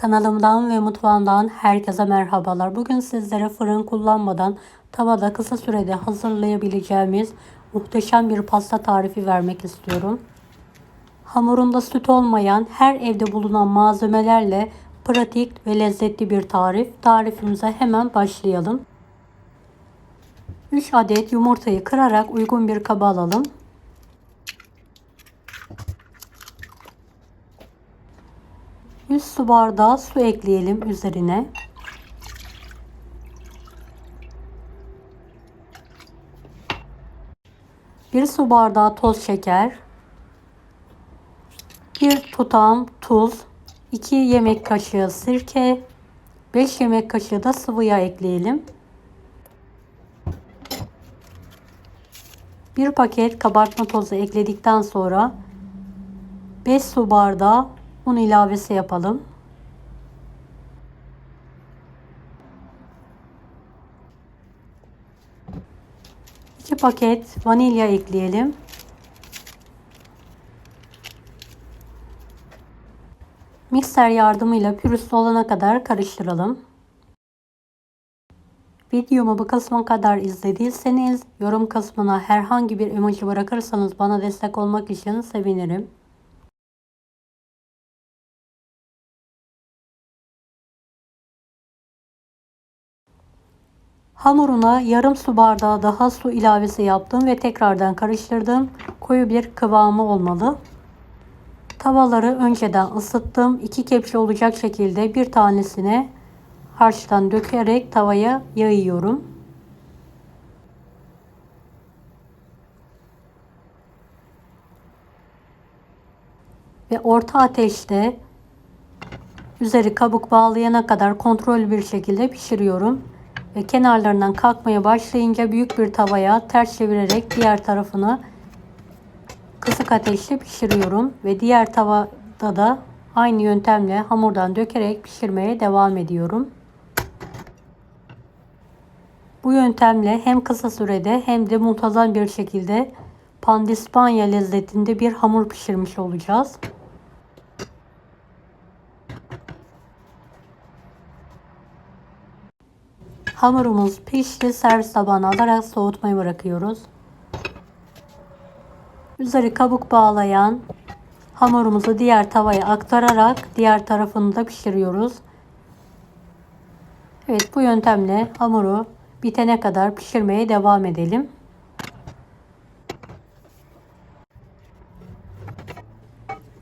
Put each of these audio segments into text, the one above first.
Kanalımdan ve mutfağımdan herkese merhabalar. Bugün sizlere fırın kullanmadan tavada kısa sürede hazırlayabileceğimiz muhteşem bir pasta tarifi vermek istiyorum. Hamurunda süt olmayan her evde bulunan malzemelerle pratik ve lezzetli bir tarif. Tarifimize hemen başlayalım. 3 adet yumurtayı kırarak uygun bir kaba alalım. 100 su bardağı su ekleyelim üzerine. Bir su bardağı toz şeker. Bir tutam tuz. 2 yemek kaşığı sirke. 5 yemek kaşığı da sıvı yağ ekleyelim. Bir paket kabartma tozu ekledikten sonra 5 su bardağı un ilavesi yapalım. İki paket vanilya ekleyelim. Mikser yardımıyla pürüzlü olana kadar karıştıralım. Videomu bu kısma kadar izlediyseniz yorum kısmına herhangi bir emoji bırakırsanız bana destek olmak için sevinirim. Hamuruna yarım su bardağı daha su ilavesi yaptım ve tekrardan karıştırdım. Koyu bir kıvamı olmalı. Tavaları önceden ısıttım. İki kepçe olacak şekilde bir tanesine harçtan dökerek tavaya yayıyorum. Ve orta ateşte üzeri kabuk bağlayana kadar kontrollü bir şekilde pişiriyorum ve kenarlarından kalkmaya başlayınca büyük bir tavaya ters çevirerek diğer tarafını kısık ateşte pişiriyorum ve diğer tavada da aynı yöntemle hamurdan dökerek pişirmeye devam ediyorum. Bu yöntemle hem kısa sürede hem de muntazam bir şekilde pandispanya lezzetinde bir hamur pişirmiş olacağız. Hamurumuz pişti. Servis tabağına alarak soğutmayı bırakıyoruz. Üzeri kabuk bağlayan hamurumuzu diğer tavaya aktararak diğer tarafını da pişiriyoruz. Evet bu yöntemle hamuru bitene kadar pişirmeye devam edelim.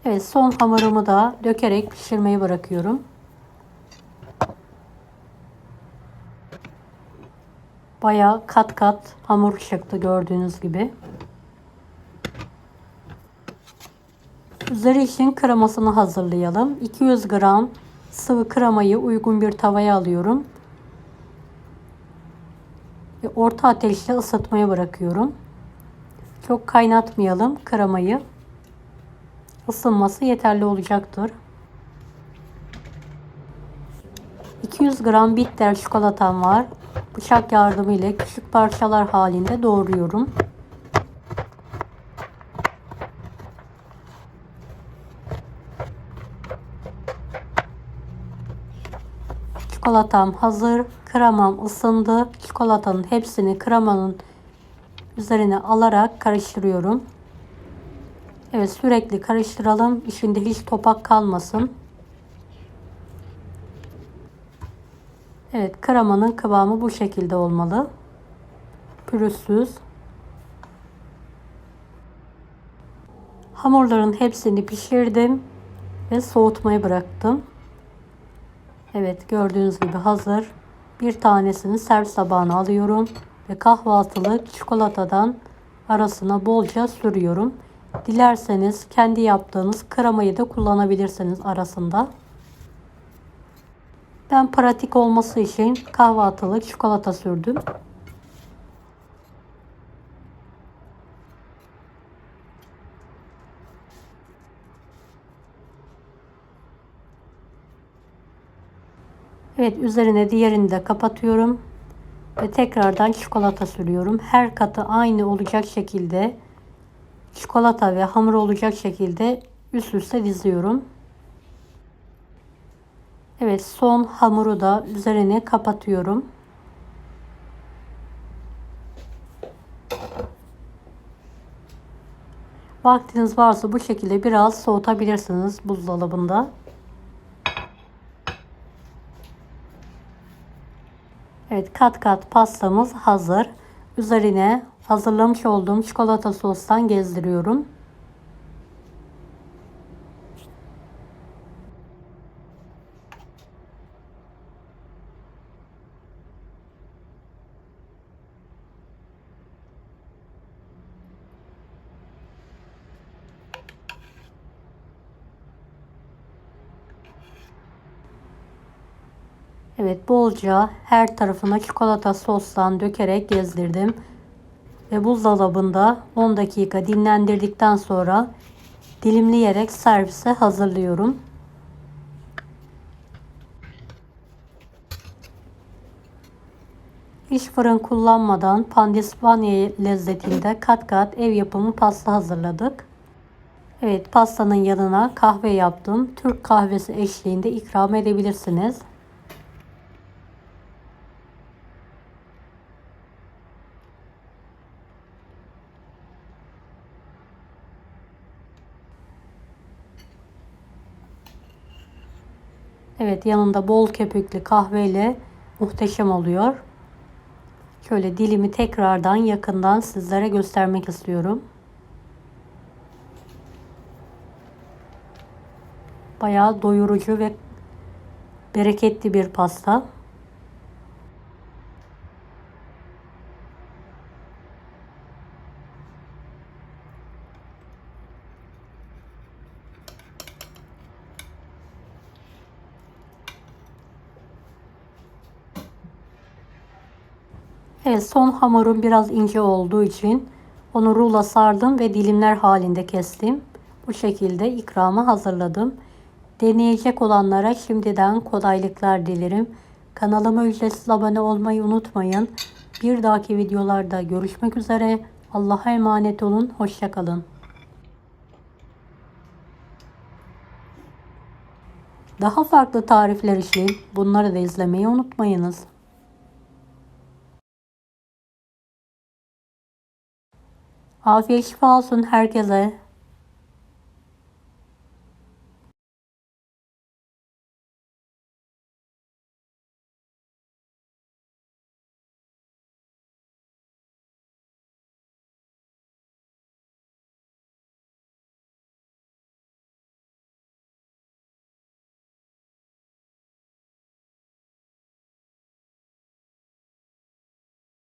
Evet son hamurumu da dökerek pişirmeyi bırakıyorum. Bayağı kat kat hamur çıktı gördüğünüz gibi. Üzeri için kremasını hazırlayalım. 200 gram sıvı kremayı uygun bir tavaya alıyorum. Ve orta ateşte ısıtmaya bırakıyorum. Çok kaynatmayalım kremayı. Isınması yeterli olacaktır. 200 gram bitter çikolatam var. Bıçak yardımıyla küçük parçalar halinde doğruyorum. Çikolatam hazır. Kremam ısındı. Çikolatanın hepsini kremanın üzerine alarak karıştırıyorum. Evet sürekli karıştıralım. İçinde hiç topak kalmasın. Evet kremanın kıvamı bu şekilde olmalı. Pürüzsüz. Hamurların hepsini pişirdim ve soğutmayı bıraktım. Evet gördüğünüz gibi hazır. Bir tanesini servis tabağına alıyorum ve kahvaltılık çikolatadan arasına bolca sürüyorum. Dilerseniz kendi yaptığınız kremayı da kullanabilirsiniz arasında. Ben pratik olması için kahvaltılık çikolata sürdüm. Evet üzerine diğerini de kapatıyorum. Ve tekrardan çikolata sürüyorum. Her katı aynı olacak şekilde çikolata ve hamur olacak şekilde üst üste diziyorum. Evet son hamuru da üzerine kapatıyorum. Vaktiniz varsa bu şekilde biraz soğutabilirsiniz buzdolabında. Evet kat kat pastamız hazır. Üzerine hazırlamış olduğum çikolata sostan gezdiriyorum. Evet bolca her tarafına çikolata sostan dökerek gezdirdim. Ve buzdolabında 10 dakika dinlendirdikten sonra dilimleyerek servise hazırlıyorum. Hiç fırın kullanmadan pandispanya lezzetinde kat kat ev yapımı pasta hazırladık. Evet pastanın yanına kahve yaptım. Türk kahvesi eşliğinde ikram edebilirsiniz. Evet yanında bol köpüklü kahveyle muhteşem oluyor. Şöyle dilimi tekrardan yakından sizlere göstermek istiyorum. Bayağı doyurucu ve bereketli bir pasta. Evet son hamurum biraz ince olduğu için onu rulo sardım ve dilimler halinde kestim. Bu şekilde ikramı hazırladım. Deneyecek olanlara şimdiden kolaylıklar dilerim. Kanalıma ücretsiz abone olmayı unutmayın. Bir dahaki videolarda görüşmek üzere. Allah'a emanet olun. Hoşçakalın. Daha farklı tarifler için bunları da izlemeyi unutmayınız. Afiyet olsun herkese.